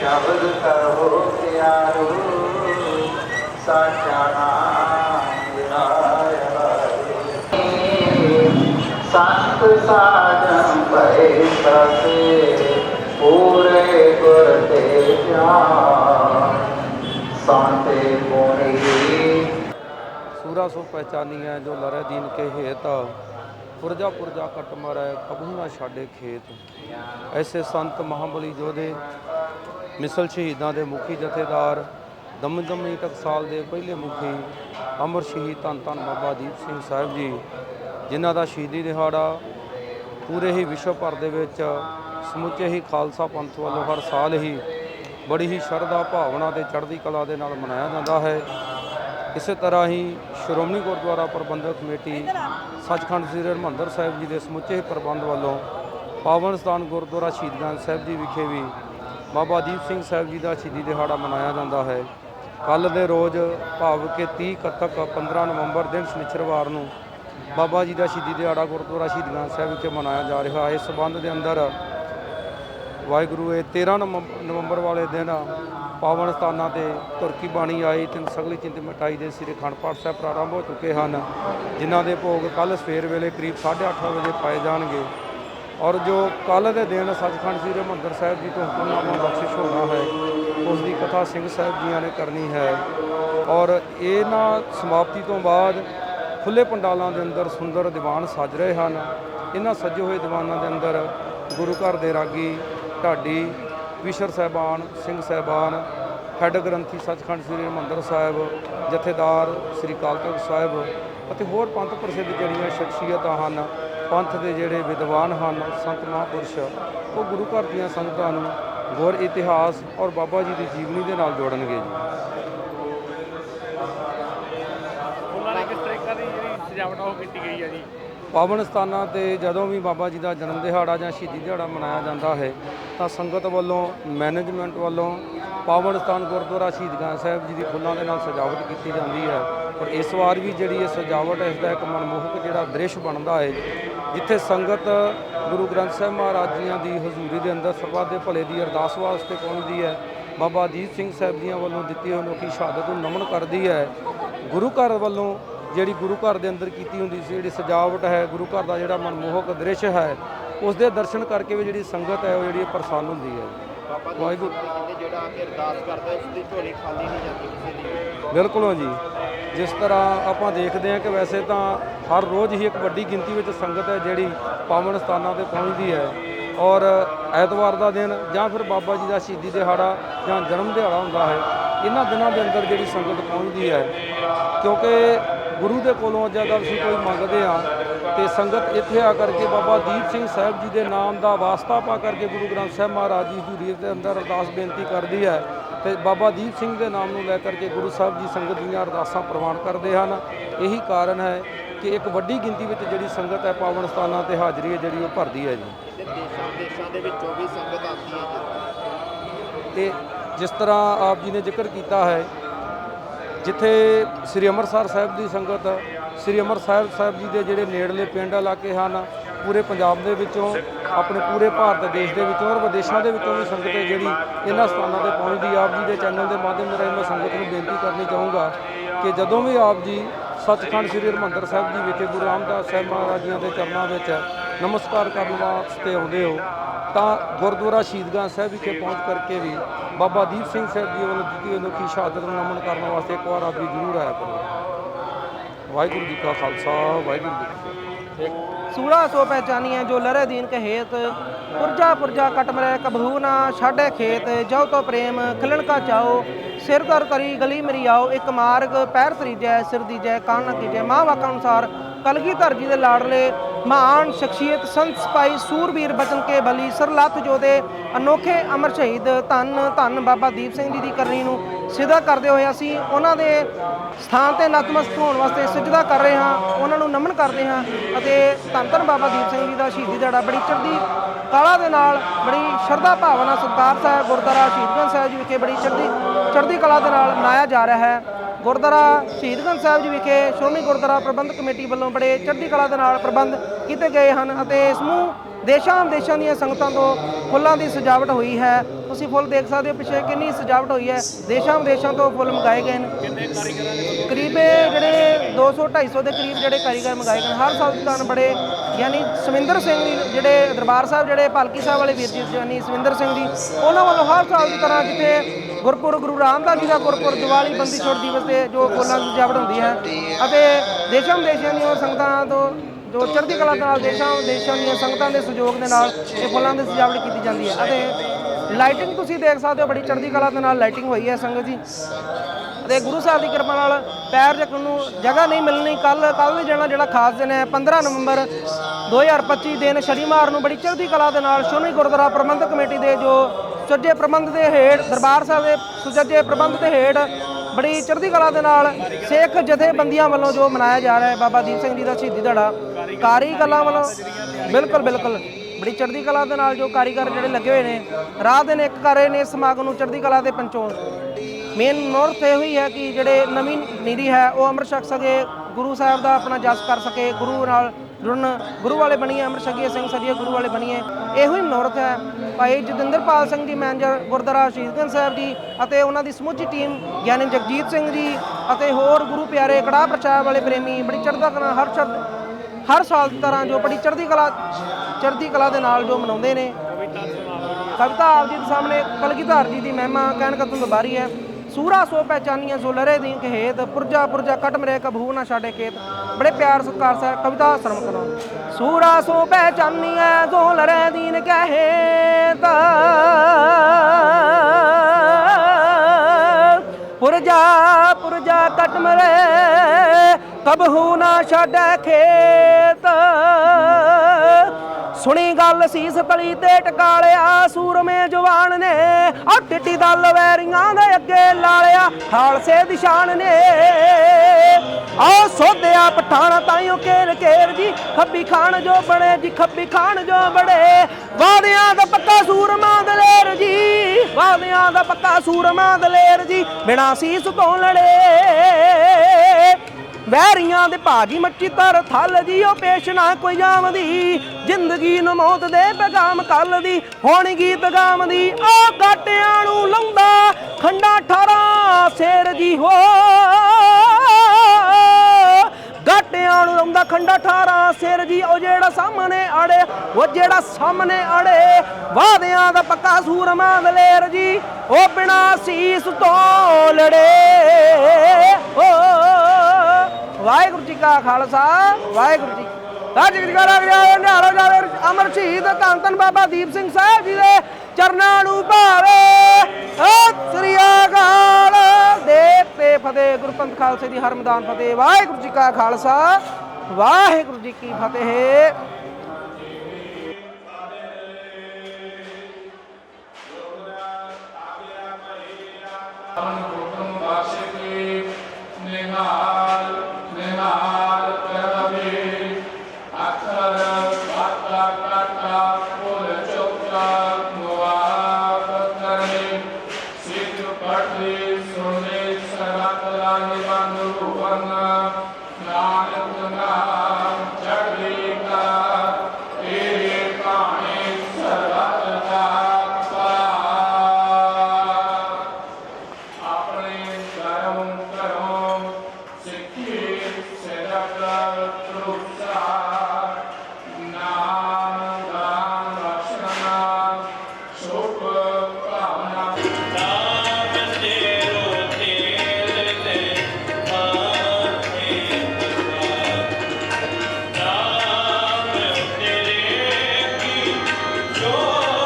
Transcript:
ਸ਼ਬਦ ਕਰੋ ਪਿਆਰੋ, ਸਾਚਾ ਨਾਮ ਵਿਰਾਇਆ ਸੰਤ ਸਾਜਨ ਭਏ ਸਸੇ, ਪੂਰੇ ਗੁਰ ਤੇ ਜਾਨ ਸੰਤੇ ਗੁਣੀ ਸੂਰਾ ਸੋ ਪਹਿਚਾਨੀਐ ਜੋ ਲਰੇ ਦੀਨ ਕੇ ਹੇਤ ਪੁਰਜਾ ਪੁਰਜਾ ਕਟ ਮਰੈ ਕਬੂ ਨਾ ਛਾੜੇ ਖੇਤ। ਐਸੇ ਸੰਤ ਮਹਾਬਲੀ ਜੋਧੇ ਮਿਸਲ ਸ਼ਹੀਦਾਂ ਦੇ ਮੁਖੀ ਜਥੇਦਾਰ ਦਮ ਦਮੀ ਟਕਸਾਲ ਦੇ ਪਹਿਲੇ ਮੁਖੀ ਅਮਰ ਸ਼ਹੀਦ ਧੰਨ ਧੰਨ ਬਾਬਾ ਦੀਪ ਸਿੰਘ ਸਾਹਿਬ ਜੀ, ਜਿਨ੍ਹਾਂ ਦਾ ਸ਼ਹੀਦੀ ਦਿਹਾੜਾ ਪੂਰੇ ਹੀ ਵਿਸ਼ਵ ਭਰ ਦੇ ਵਿੱਚ ਸਮੁੱਚੇ ਹੀ ਖਾਲਸਾ ਪੰਥ ਵੱਲੋਂ ਹਰ ਸਾਲ ਹੀ ਬੜੀ ਹੀ ਸ਼ਰਧਾ ਭਾਵਨਾ ਤੇ ਚੜ੍ਹਦੀ ਕਲਾ ਦੇ ਨਾਲ ਮਨਾਇਆ ਜਾਂਦਾ ਹੈ। ਇਸੇ ਤਰ੍ਹਾਂ ਹੀ ਸ਼੍ਰੋਮਣੀ ਗੁਰਦੁਆਰਾ ਪ੍ਰਬੰਧਕ ਕਮੇਟੀ ਸੱਚਖੰਡ ਸ੍ਰੀ ਹਰਿਮੰਦਰ ਸਾਹਿਬ ਜੀ ਦੇ ਸਮੁੱਚੇ ਹੀ ਪ੍ਰਬੰਧ ਵੱਲੋਂ ਪਾਵਨ ਸਥਾਨ ਗੁਰਦੁਆਰਾ ਸ਼ਹੀਦਗੰਜ ਸਾਹਿਬ ਜੀ ਵਿਖੇ ਵੀ ਬਾਬਾ ਦੀਪ ਸਿੰਘ ਸਾਹਿਬ ਜੀ ਦਾ ਸ਼ਹੀਦੀ ਦਿਹਾੜਾ ਮਨਾਇਆ ਜਾਂਦਾ ਹੈ। ਕੱਲ ਦੇ ਰੋਜ਼ ਭਾਵ ਕਿ 30 ਕੱਤਕ 15 ਨਵੰਬਰ ਦਿਨ ਸ਼ਨੀਚਰਵਾਰ ਨੂੰ ਬਾਬਾ ਜੀ ਦਾ ਸ਼ਹੀਦੀ ਦਿਹਾੜਾ ਗੁਰਦੁਆਰਾ ਸ਼ਹੀਦਗੰਜ ਸਾਹਿਬ ਵਿਖੇ ਮਨਾਇਆ ਜਾ ਰਿਹਾ ਹੈ। ਇਸ ਸਬੰਧ ਦੇ ਅੰਦਰ ਵਾਹਿਗੁਰੂ ਇਹ 13 ਨਵੰਬ- ਨਵੰਬਰ ਵਾਲੇ ਦਿਨ ਪਾਵਨ ਸਥਾਨਾਂ ਤੇ ਤੁਰਕੀ ਬਾਣੀ ਆਈ, ਤਿੰਨ ਸਗਲੀ ਚਿੰਤ ਮਿਟਾਈ ਦੇ ਸ੍ਰੀ ਅਖੰਡ ਪਾਠ ਸਾਹਿਬ ਪ੍ਰਾਰੰਭ ਹੋ ਚੁੱਕੇ ਹਨ, ਜਿਨ੍ਹਾਂ ਦੇ ਭੋਗ ਕੱਲ ਸਵੇਰ ਵੇਲੇ ਕਰੀਬ 8:30 ਵਜੇ ਪਾਏ ਜਾਣਗੇ। ਔਰ ਜੋ ਕੱਲ ਦੇ ਦਿਨ ਸੱਚਖੰਡ ਸ੍ਰੀ ਹਰਿਮੰਦਰ ਸਾਹਿਬ ਜੀ ਤੋਂ ਹੁਕਮਨਾਮਾ ਬਖਸ਼ਿਸ਼ ਹੋਣਾ ਹੈ, ਉਸ ਦੀ ਕਥਾ ਸਿੰਘ ਸਾਹਿਬ ਜੀਆਂ ਨੇ ਕਰਨੀ ਹੈ ਔਰ ਇਹਨਾਂ ਸਮਾਪਤੀ ਤੋਂ ਬਾਅਦ ਖੁੱਲੇ ਪੰਡਾਲਾਂ ਦੇ ਅੰਦਰ ਸੁੰਦਰ ਦੀਵਾਨ ਸਜ ਰਹੇ ਹਨ। ਇਹਨਾਂ ਸਜੇ ਹੋਏ ਦੀਵਾਨਾਂ ਦੇ ਅੰਦਰ ਗੁਰੂ ਘਰ ਦੇ ਰਾਗੀ ਢਾਡੀ, ਵਿਸ਼ਰ ਸਾਹਿਬਾਨ, ਸਿੰਘ ਸਾਹਿਬਾਨ, ਹੈੱਡ ਗ੍ਰੰਥੀ ਸੱਚਖੰਡ ਸ੍ਰੀ ਹਰਿਮੰਦਰ ਸਾਹਿਬ, ਜਥੇਦਾਰ ਸ੍ਰੀ ਅਕਾਲ ਤਖਤ ਸਾਹਿਬ ਅਤੇ ਹੋਰ ਪੰਥ ਪ੍ਰਸਿੱਧ ਜਿਹੜੀਆਂ ਸ਼ਖਸੀਅਤਾਂ ਹਨ ਪੰਥ ਦੇ ਜਿਹੜੇ ਵਿਦਵਾਨ ਹਨ, ਸੰਤ ਮਹਾਂਪੁਰਸ਼, ਉਹ ਗੁਰੂ ਘਰ ਦੀਆਂ ਸੰਗਤਾਂ ਨੂੰ ਗੁਰ ਇਤਿਹਾਸ ਔਰ ਬਾਬਾ ਜੀ ਦੀ ਜੀਵਨੀ ਦੇ ਨਾਲ ਜੋੜਨਗੇ ਜੀ। ਉਹਨਾਂ ਨੇ ਕਿਸ ਤਰੀਕੇ ਦੀ ਜਿਹੜੀ ਸਜਾਵਟ ਉਹ ਕੀਤੀ ਗਈ ਹੈ ਜੀ? ਪਾਵਨ ਸਥਾਨਾਂ ਤੇ ਜਦੋਂ ਵੀ ਬਾਬਾ ਜੀ ਦਾ ਜਨਮ ਦਿਹਾੜਾ ਜਾਂ ਸ਼ਹੀਦੀ ਦਿਹਾੜਾ ਮਨਾਇਆ ਜਾਂਦਾ ਹੈ, ਤਾਂ ਸੰਗਤ ਵੱਲੋਂ ਮੈਨੇਜਮੈਂਟ ਵੱਲੋਂ ਪਾਵਨ ਸਥਾਨ ਗੁਰਦੁਆਰਾ ਸ਼ਹੀਦਗੰਜ ਸਾਹਿਬ ਜੀ ਦੀ ਫੁੱਲਾਂ ਦੇ ਨਾਲ ਸਜਾਵਟ ਕੀਤੀ ਜਾਂਦੀ ਹੈ। ਪਰ ਇਸ ਵਾਰ ਵੀ ਜਿਹੜੀ ਇਹ ਸਜਾਵਟ ਹੈ, ਇਸ ਦਾ ਇੱਕ ਮਨਮੋਹਕ ਜਿਹੜਾ ਦ੍ਰਿਸ਼ ਬਣਦਾ ਹੈ, ਜਿੱਥੇ ਸੰਗਤ ਗੁਰੂ ਗ੍ਰੰਥ ਸਾਹਿਬ ਮਹਾਰਾਜ ਜੀਆਂ ਦੀ ਹਜ਼ੂਰੀ ਦੇ ਅੰਦਰ ਸਰਬੱਤ ਦੇ ਭਲੇ ਦੀ ਅਰਦਾਸ ਵਾਸਤੇ ਪਹੁੰਚਦੀ ਹੈ, ਬਾਬਾ ਅਜੀਤ ਸਿੰਘ ਸਾਹਿਬ ਜੀਆਂ ਵੱਲੋਂ ਦਿੱਤੀ ਹੋਈ ਅਨੋਖੀ ਸ਼ਹਾਦਤ ਨੂੰ ਨਮਨ ਕਰਦੀ ਹੈ। ਗੁਰੂ ਘਰ ਵੱਲੋਂ ਜਿਹੜੀ ਗੁਰੂ ਘਰ ਦੇ ਅੰਦਰ ਕੀਤੀ ਹੁੰਦੀ ਸੀ ਜਿਹੜੀ ਸਜਾਵਟ ਹੈ ਗੁਰੂ ਘਰ ਦਾ ਜਿਹੜਾ ਮਨਮੋਹਕ ਦ੍ਰਿਸ਼ ਹੈ ਉਸ ਦੇ ਦਰਸ਼ਨ ਕਰਕੇ ਵੀ ਜਿਹੜੀ ਸੰਗਤ ਹੈ ਉਹ ਜਿਹੜੀ ਪ੍ਰਸੰਨ ਹੁੰਦੀ ਹੈ। ਵਾਹਿਗੁਰੂ। ਜਿਹੜਾ ਆ ਕੇ ਅਰਦਾਸ ਕਰਦਾ ਉਸ ਦੀ ਝੋਲੀ ਖਾਲੀ ਨਹੀਂ ਜਾਂਦੀ ਕਿਸੇ ਦੀ। ਬਿਲਕੁਲ ਹੋ ਜੀ। ਜਿਸ ਤਰ੍ਹਾਂ ਆਪਾਂ ਦੇਖਦੇ ਹਾਂ ਕਿ ਵੈਸੇ ਤਾਂ ਹਰ ਰੋਜ਼ ਹੀ ਇੱਕ ਵੱਡੀ ਗਿਣਤੀ ਵਿੱਚ ਸੰਗਤ ਹੈ ਜਿਹੜੀ ਪਾਵਨ ਸਥਾਨਾਂ ਤੇ ਪਹੁੰਚਦੀ ਹੈ। ਔਰ ਐਤਵਾਰ ਦਾ ਦਿਨ ਜਾਂ ਫਿਰ ਬਾਬਾ ਜੀ ਦਾ ਸ਼ਹੀਦੀ ਦਿਹਾੜਾ ਜਾਂ ਜਨਮ ਦਿਹਾੜਾ ਹੁੰਦਾ ਹੈ ਇਹਨਾਂ ਦਿਨਾਂ ਦੇ ਅੰਦਰ ਜਿਹੜੀ ਸੰਗਤ ਪਹੁੰਚਦੀ ਹੈ ਕਿਉਂਕਿ ਗੁਰੂ ਦੇ ਕੋਲੋਂ ਅੱਜ ਜਦ ਅਸੀਂ ਕੋਈ ਮੰਗਦੇ ਆ ਤੇ ਸੰਗਤ ਇੱਥੇ ਆ ਕਰਕੇ ਬਾਬਾ ਦੀਪ ਸਿੰਘ ਸਾਹਿਬ ਜੀ ਦੇ ਨਾਮ ਦਾ ਵਾਸਤਾ ਪਾ ਕਰਕੇ ਗੁਰੂ ਗ੍ਰੰਥ ਸਾਹਿਬ ਮਹਾਰਾਜ ਜੀ ਦੀ ਹਜ਼ੂਰੀ ਦੇ ਅੰਦਰ ਅਰਦਾਸ ਬੇਨਤੀ ਕਰਦੀ ਹੈ, ਤੇ ਬਾਬਾ ਦੀਪ ਸਿੰਘ ਦੇ ਨਾਮ ਨੂੰ ਲੈ ਕਰਕੇ ਗੁਰੂ ਸਾਹਿਬ ਜੀ ਸੰਗਤ ਦੀਆਂ ਅਰਦਾਸਾਂ ਪ੍ਰਵਾਨ ਕਰਦੇ ਹਨ। ਇਹੀ ਕਾਰਨ ਹੈ ਕਿ ਇੱਕ ਵੱਡੀ ਗਿਣਤੀ ਵਿੱਚ ਜਿਹੜੀ ਸੰਗਤ ਹੈ, ਪਾਵਨ ਸਥਾਨਾਂ ਤੇ ਹਾਜ਼ਰੀ ਹੈ, ਜਿਹੜੀ ਉਹ ਭਰਦੀ ਹੈ ਜੀ। ਤੇ ਦੇਸ਼ਾਂ ਦੇ ਵਿੱਚੋਂ ਵੀ ਸੰਗਤ ਆਉਂਦੀ ਹੈ ਤੇ ਜਿਸ ਤਰ੍ਹਾਂ ਆਪ ਜੀ ਨੇ ਜ਼ਿਕਰ ਕੀਤਾ ਹੈ ਜਿੱਥੇ ਸ੍ਰੀ ਅੰਮ੍ਰਿਤਸਰ ਸਾਹਿਬ ਦੀ ਸੰਗਤ, ਸ੍ਰੀ ਅੰਮ੍ਰਿਤਸਰ ਸਾਹਿਬ ਜੀ ਦੇ ਜਿਹੜੇ ਨੇੜਲੇ ਪਿੰਡ ਇਲਾਕੇ ਹਨ, ਪੂਰੇ ਪੰਜਾਬ ਦੇ ਵਿੱਚੋਂ, ਆਪਣੇ ਪੂਰੇ ਭਾਰਤ ਦੇਸ਼ ਦੇ ਵਿੱਚੋਂ ਔਰ ਵਿਦੇਸ਼ਾਂ ਦੇ ਵਿੱਚੋਂ ਵੀ ਸੰਗਤ ਹੈ ਜਿਹੜੀ ਇਹਨਾਂ ਸਥਾਨਾਂ ਤੇ ਪਹੁੰਚਦੀ ਆਪ ਜੀ ਦੇ ਚੈਨਲ ਦੇ ਮਾਧਿਅਮ ਰਾਹੀਂ ਮੈਂ ਸੰਗਤ ਨੂੰ ਬੇਨਤੀ ਕਰਨੀ ਚਾਹੂੰਗਾ ਕਿ ਜਦੋਂ ਵੀ ਆਪ ਜੀ ਸੱਚਖੰਡ ਸ੍ਰੀ ਹਰਿਮੰਦਰ ਸਾਹਿਬ ਜੀ ਵਿਖੇ ਗੁਰੂ ਰਾਮਦਾਸ ਸਾਹਿਬ ਮਹਾਰਾਜ ਜੀ ਦੇ ਚਰਨਾਂ ਵਿੱਚ ਨਮਸਕਾਰ ਕਰਨ ਵਾਸਤੇ ਆਉਂਦੇ ਹੋ ਤਾਂ ਗੁਰਦੁਆਰਾ ਸ਼ਹੀਦਗੰਜ ਸਾਹਿਬ ਵਿਖੇ ਪਹੁੰਚ ਕਰਕੇ ਵੀ ਬਾਬਾ ਦੀਪ ਸਿੰਘ ਸਾਹਿਬ ਜੀ ਵੱਲੋਂ ਦਿੱਤੀ ਅਨੋਖੀ ਸ਼ਹਾਦਤ ਨੂੰ ਨਮਨ ਕਰਨ ਵਾਸਤੇ ਇੱਕ ਵਾਰ ਆਪ ਜੀ ਜ਼ਰੂਰ ਆਇਆ ਕਰੋ। ਵਾਹਿਗੁਰੂ ਜੀ ਕਾ ਖਾਲਸਾ, ਵਾਹਿਗੁਰੂ ਜੀ ਕੀ ਫਤਿਹ। ਸੂੜਾ ਸੋ ਪਹਿਚਾਨੀਐ ਜੋ ਲਰੇ ਦੀਨ ਕਹੇਤ, ਪੁਰਜਾ ਪੁਰਜਾ ਕਟ ਮਰੈ ਕਬਹੂ ਨਾ ਛਾੜੇ ਖੇਤ ਜੋ ਤੋ ਪ੍ਰੇਮ, ਖਿਲਣ ਕਾ ਚਾਓ ਸਿਰ ਦਰ ਕਰੀ ਗਲੀ ਮੇਰੀ ਆਓ ਇੱਕ ਮਾਰਗ, ਪੈਰ ਤਰੀਜੈ, ਸਿਰ ਦੀਜੈ, ਕਾਨ ਨਾ ਕੀਜੈ ਮਾਂ ਵਾਕਾਂ ਅਨੁਸਾਰ ਕਲਗੀਧਰ ਜੀ ਦੇ ਲਾੜਲੇ ਮਹਾਨ ਸ਼ਖਸੀਅਤ ਸੰਤ ਸਪਾਈ ਸੂਰਬੀਰ ਬਚਨ ਕੇ ਬਲੀ ਸਰਲੱਥ ਜੋਦੇ ਅਨੋਖੇ ਅਮਰ ਸ਼ਹੀਦ ਧੰਨ ਧੰਨ ਬਾਬਾ ਦੀਪ ਸਿੰਘ ਜੀ ਦੀ ਕਰਨੀ ਨੂੰ ਸਿੱਧਾ ਕਰਦੇ ਹੋਏ ਅਸੀਂ ਉਹਨਾਂ ਦੇ ਸਥਾਨ ਤੇ ਨਤਮਸਤਕ ਹੋਣ ਵਾਸਤੇ ਸਜਦਾ ਕਰ ਰਹੇ ਹਾਂ, ਉਹਨਾਂ ਨੂੰ ਨਮਨ ਕਰਦੇ ਹਾਂ ਅਤੇ ਧੰਨ ਧੰਨ ਬਾਬਾ ਦੀਪ ਸਿੰਘ ਜੀ ਦਾ ਸ਼ਹੀਦੀ ਦਿਹਾੜਾ ਬੜੀ ਚੜ੍ਹਦੀ ਕਲਾ ਦੇ ਨਾਲ ਬੜੀ ਸ਼ਰਧਾ ਭਾਵਨਾ ਸਤਿਕਾਰ ਸਾਹਿਬ ਗੁਰਦੁਆਰਾ ਸ਼ਹੀਦਗੰਜ ਸਾਹਿਬ ਜੀ ਵਿਖੇ ਬੜੀ ਚੜ੍ਹਦੀ ਚੜ੍ਹਦੀ ਕਲਾ ਦੇ ਨਾਲ ਮਨਾਇਆ ਜਾ ਰਿਹਾ ਹੈ। ਗੁਰਦੁਆਰਾ ਸ਼ਹੀਦਗੰਜ ਸਾਹਿਬ ਜੀ ਵਿਖੇ ਸ਼੍ਰੋਮਣੀ ਗੁਰਦੁਆਰਾ ਪ੍ਰਬੰਧਕ ਕਮੇਟੀ ਵੱਲੋਂ ਬੜੇ ਚੜ੍ਹਦੀ ਕਲਾ ਦੇ ਨਾਲ ਪ੍ਰਬੰਧ ਕੀਤੇ ਗਏ ਹਨ ਅਤੇ ਸਮੂਹ ਦੇਸ਼ਾਂ ਵਿਦੇਸ਼ਾਂ ਦੀਆਂ ਸੰਗਤਾਂ ਤੋਂ ਫੁੱਲਾਂ ਦੀ ਸਜਾਵਟ ਹੋਈ ਹੈ। ਤੁਸੀਂ ਫੁੱਲ ਦੇਖ ਸਕਦੇ ਹੋ ਪਿੱਛੇ ਕਿੰਨੀ ਸਜਾਵਟ ਹੋਈ ਹੈ। ਦੇਸ਼ਾਂ ਵਿਦੇਸ਼ਾਂ ਤੋਂ ਫੁੱਲ ਮੰਗਾਏ ਗਏ ਨੇ। ਕਰੀਬ ਇਹ ਜਿਹੜੇ 200 250 ਦੇ ਕਰੀਬ ਜਿਹੜੇ ਕਾਰੀਗਰ ਮੰਗਾਏ ਗਏ ਨੇ। ਹਰ ਸਾਲ ਤਾਂ ਬੜੇ ਯਾਨੀ ਸਵਿੰਦਰ ਸਿੰਘ ਜੀ ਜਿਹੜੇ ਦਰਬਾਰ ਸਾਹਿਬ, ਜਿਹੜੇ ਪਾਲਕੀ ਸਾਹਿਬ ਵਾਲੇ ਵੀਰ ਜੀ, ਯਾਨੀ ਸਵਿੰਦਰ ਸਿੰਘ ਜੀ, ਉਹਨਾਂ ਵੱਲੋਂ ਹਰ ਸਾਲ ਦੀ ਤਰ੍ਹਾਂ ਜਿੱਥੇ ਗੁਰਪੁਰ ਗੁਰੂ ਰਾਮਦਾਸ ਜੀ ਦਾ ਗੁਰਪੁਰ ਦੀਵਾਲੀ, ਬੰਦੀ ਛੋੜ ਦਿਵਸ ਤੇ ਜੋ ਫੁੱਲਾਂ ਦੀ ਸਜਾਵਟ ਹੁੰਦੀ ਹੈ ਅਤੇ ਦੇਸ਼ਾਂ ਵਿਦੇਸ਼ਾਂ ਦੀਆਂ ਸੰਗਤਾਂ ਤੋਂ ਜੋ ਚੜ੍ਹਦੀ ਕਲਾ ਦੇ ਨਾਲ ਦੇਸ਼ਾਂ ਵਿਦੇਸ਼ਾਂ ਦੀਆਂ ਸੰਗਤਾਂ ਦੇ ਸਹਿਯੋਗ ਦੇ ਨਾਲ ਇਹ ਫੁੱਲਾਂ ਦੀ ਸਜਾਵਟ ਕੀਤੀ ਜਾਂਦੀ ਹੈ ਅਤੇ ਲਾਈਟਿੰਗ ਤੁਸੀਂ ਦੇਖ ਸਕਦੇ ਹੋ, ਬੜੀ ਚੜ੍ਹਦੀ ਕਲਾ ਦੇ ਨਾਲ ਲਾਈਟਿੰਗ ਹੋਈ ਹੈ ਸੰਗਤ ਜੀ। ਅਤੇ ਗੁਰੂ ਸਾਹਿਬ ਦੀ ਕਿਰਪਾ ਨਾਲ ਪੈਰ ਰੱਖਣ ਨੂੰ ਜਗ੍ਹਾ ਨਹੀਂ ਮਿਲਣੀ। ਕੱਲ ਕੱਲ ਵੀ ਜਿਹੜਾ ਜਿਹੜਾ ਖਾਸ ਦਿਨ ਹੈ 15 ਨਵੰਬਰ 2025 ਦਿਨ ਸ਼ਨੀਵਾਰ ਨੂੰ ਬੜੀ ਚੜ੍ਹਦੀ ਕਲਾ ਦੇ ਨਾਲ ਸ਼੍ਰੋਮਣੀ ਗੁਰਦੁਆਰਾ ਪ੍ਰਬੰਧਕ ਕਮੇਟੀ ਦੇ ਜੋ ਸੁੱਜੇ ਪ੍ਰਬੰਧ ਦੇ ਹੇਠ ਦਰਬਾਰ ਸਾਹਿਬ ਦੇ ਸੁਚੱਜੇ ਪ੍ਰਬੰਧ ਦੇ ਹੇਠ ਬੜੀ ਚੜ੍ਹਦੀ ਕਲਾ ਦੇ ਨਾਲ ਸਿੱਖ ਜਥੇਬੰਦੀਆਂ ਵੱਲੋਂ ਜੋ ਮਨਾਇਆ ਜਾ ਰਿਹਾ ਹੈ, ਬਾਬਾ ਦੀਪ ਸਿੰਘ ਜੀ ਦਾ ਸ਼ਹੀਦੀ ਦਿਹਾੜਾ ਕਾਰੀ ਕਲਾ ਵੱਲੋਂ ਬਿਲਕੁਲ ਬਿਲਕੁਲ ਬੜੀ ਚੜ੍ਹਦੀ ਕਲਾ ਦੇ ਨਾਲ ਜੋ ਕਾਰੀਗਰ ਜਿਹੜੇ ਲੱਗੇ ਹੋਏ ਨੇ ਰਾਤ ਦਿਨ ਇੱਕ ਕਰ ਰਹੇ ਨੇ, ਇਸ ਸਮਾਗਮ ਨੂੰ ਚੜ੍ਹਦੀ ਕਲਾ ਦੇ ਪੰਚੋਂ ਮੇਨ ਨੋਰਥ ਇਹ ਹੋਈ ਹੈ ਕਿ ਜਿਹੜੇ ਨਵੀਂ ਨੀਰੀ ਹੈ, ਉਹ ਅੰਮ੍ਰਿਤ ਛਕ ਸਕੇ, ਗੁਰੂ ਸਾਹਿਬ ਦਾ ਆਪਣਾ ਜਸ ਕਰ ਸਕੇ, ਗੁਰੂ ਨਾਲ ਜੁੜਨ, ਗੁਰੂ ਵਾਲੇ ਬਣੀਏ, ਅੰਮ੍ਰਿਤ ਛਕੀਏ, ਸਿੰਘ ਸਰੀਏ ਗੁਰੂ ਵਾਲੇ ਬਣੀਏ। ਇਹੋ ਹੀ ਨੋਰਥ ਹੈ। ਭਾਈ ਜਤਿੰਦਰਪਾਲ ਸਿੰਘ ਜੀ ਮੈਨੇਜਰ ਗੁਰਦੁਆਰਾ ਸ਼ਹੀਦਗੰਜ ਸਾਹਿਬ ਜੀ ਅਤੇ ਉਹਨਾਂ ਦੀ ਸਮੁੱਚੀ ਟੀਮ ਗਿਆਨੀ ਜਗਜੀਤ ਸਿੰਘ ਜੀ ਅਤੇ ਹੋਰ ਗੁਰੂ ਪਿਆਰੇ ਕੜਾਹ ਪ੍ਰਚਾਰ ਵਾਲੇ ਪ੍ਰੇਮੀ ਬੜੀ ਚੜ੍ਹਦਾ ਕਲਾ ਹਰ ਸ਼ਬਦ ਹਰ ਸਾਲ ਦੀ ਤਰ੍ਹਾਂ ਜੋ ਬੜੀ ਚੜ੍ਹਦੀ ਕਲਾ ਚੜ੍ਹਦੀ ਕਲਾ ਦੇ ਨਾਲ ਜੋ ਮਨਾਉਂਦੇ ਨੇ। ਕਵਿਤਾ ਆਪ ਜੀ ਦੇ ਸਾਹਮਣੇ, ਕਲਗੀਧਰ ਜੀ ਦੀ ਮਹਿਮਾ, ਕਹਿਣ ਕਤੋਂ ਦੁਬਾਰੀ ਹੈ। ਸੂਰਾ ਸੋ ਪਹਿਚਾਨੀਆਂ ਸੋ ਲਰੇ ਦੀ ਕਹੇਤ ਪੁਰਜਾ ਪੁਰਜਾ ਕਟ ਮਰੇ ਕਭੂ ਨਾ ਛਾੜੇ ਖੇਤ। ਬੜੇ ਪਿਆਰ ਸਤਿਕਾਰ ਸਹਿ ਕਵਿਤਾ ਸ਼ਰਮ ਕਰੋ। ਸੂਰਾ ਸੋ ਪਹਿਚਾਨੀਆਂ ਸੋ ਲਰੇ ਦੀਨ ਕਹੇਤ ਪੁਰਜਾ ਪੁਰਜਾ ਕਟ ਮਰੇ ਕਭੂ ਨਾ ਛਾੜੇ ਖੇਤ। ਸੁਣੀ ਗੱਲ ਸੀਸ ਤਲੀ ਤੇ ਟਕਾਲਿਆ, ਸੂਰਮੇ ਜਵਾਨ ਨੇ। ਆ ਟਿੱਡੀ ਦਲ ਵੈਰੀਆਂ ਦੇ ਅੱਗੇ ਲਾਲਿਆ, ਖਾਲਸੇ ਦੀ ਸ਼ਾਨ ਨੇ। ਆ ਸੋਧਿਆ ਪਠਾਣਾ ਤਾਈਓ ਕੇਰ ਕੇਰ ਜੀ, ਖੱਬੀ ਖਾਨ ਜੋ ਬਣੇ ਜੀ, ਖੱਬੀ ਖਾਨ ਜੋ ਬੜੇ ਵਾਦਿਆਂ ਦਾ ਪੱਕਾ ਸੂਰਮਾ ਦਲੇਰ ਜੀ ਵਾਦਿਆਂ ਦਾ ਪੱਕਾ ਸੂਰਮਾ ਦਲੇਰ ਜੀ, ਬਿਨਾ ਸੀਸ ਤੋਂ ਲੜੇ। ਵੈਰੀਆਂ ਦੇ ਭਾਗੀ ਮੱਚੀ ਤਰ ਥਲ ਜੀ, ਉਹ ਪੇਸ਼ ਨਾ ਕੋਈ ਜਾਵਦੀ। ਜ਼ਿੰਦਗੀ ਨੂੰ ਮੌਤ ਦੇ ਪੈਗਾਮ ਕੱਲ ਦੀ, ਹੋਣੀ ਗੀਤ ਗਾਵਦੀ ਆ ਗਾਟਿਆਂ ਨੂੰ ਲਾਉਂਦਾ ਖੰਡਾ 18 ਸ਼ੇਰ ਜੀ ਹੋ। ਗਾਟਿਆਂ ਨੂੰ ਲਾਉਂਦਾ ਖੰਡਾ 18 ਸਿਰ ਜੀ ਉਹ ਜਿਹੜਾ ਸਾਹਮਣੇ ਅੜੇ ਉਹ ਜਿਹੜਾ ਸਾਹਮਣੇ ਅੜੇ ਵਾਦਿਆਂ ਦਾ ਪੱਕਾ ਸੂਰਮਾ ਦਲੇਰ ਜੀ, ਉਹ ਬਿਨਾ ਸੀਸ ਤੋਂ ਲੜੇ। ਓ ਵਾਹਿਗੁਰੂ ਜੀ ਕਾ ਖਾਲਸਾ, ਵਾਹਿਗੁਰੂ ਜੀ ਰਾਜ ਜੀ ਕਾ ਰਾਜਾ ਜਾਵੇ। ਅਮਰ ਸ਼ਹੀਦ ਧੰਨ ਧੰਨ ਬਾਬਾ ਦੀਪ ਸਿੰਘ ਸਾਹਿਬ ਜੀ ਦੇ ਚਰਨਾਂ ਨੂੰ ਭਾਵੇ। ਸਤਿ ਸ੍ਰੀ ਅਕਾਲ। ਦੇਵ ਤੇ ਫਤਿਹ ਗੁਰਪੰਥ ਖਾਲਸੇ ਦੀ ਹਰ ਮੈਦਾਨ ਫਤਿਹ। ਵਾਹਿਗੁਰੂ ਜੀ ਕਾ ਖਾਲਸਾ, ਵਾਹਿਗੁਰੂ ਜੀ ਕੀ ਫਤਿਹ।